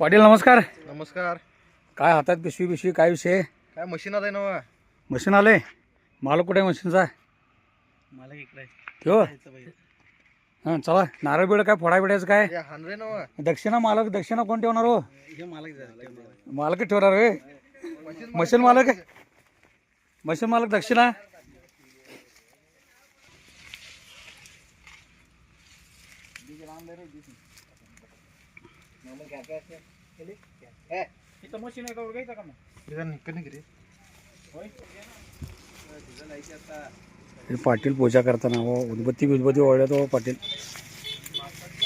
पाटील नमस्कार. नमस्कार. काय हातात पिशवी पिशवी काय विषय? काय मशीन आहे ना मशीन आलंय? माल कुठे आहे मशीनचा? मला इकडे ठेव. हां चला. नारळ बिळ काय फोडा बिडायचं काय? हानरे नवा? दक्षिणा मालक दक्षिणा कोण ठेवणार हो? हे मला मालक. ठेवणार होय? मशीन मालक मशीन मालक दक्षिणा? मशीन आहे हे पाटील पूजा करताना हो उदबत्ती उदबत्ती ओळखत हो पाटील.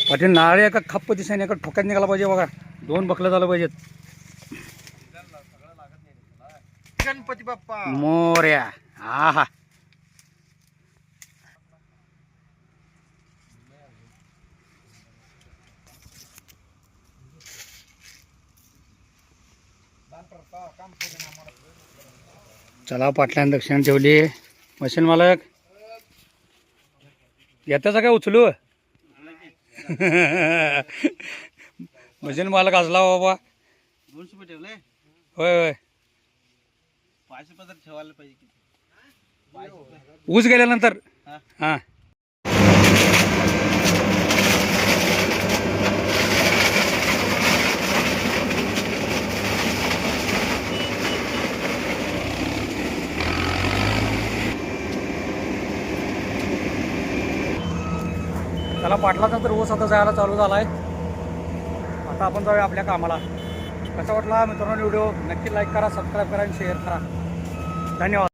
पाटील नारळ एका खप्प दिसाने एका ठोक्यात निघाला पाहिजे बघा. दोन बकलं झालं पाहिजेत. गणपती बाप्पा. मोर्या. हा हा चला पाटल्यानं दक्षिण ठेवली. मशीन मालक येत्याचा काय उचलू? मशीन मालक असला बाबा. दोनशे रुपये ठेवले? होय होय. पाचशे रुपये तर ठेवायला पाहिजे ऊस गेल्यानंतर? हा. त्याला पाटलाचा तर ओस आता जायला चालू झाला आहे आता आपण जाऊया आपल्या कामाला. कसा वाटला मित्रांनो व्हिडिओ? नक्की लाईक करा सबस्क्राईब करा आणि शेअर करा. धन्यवाद.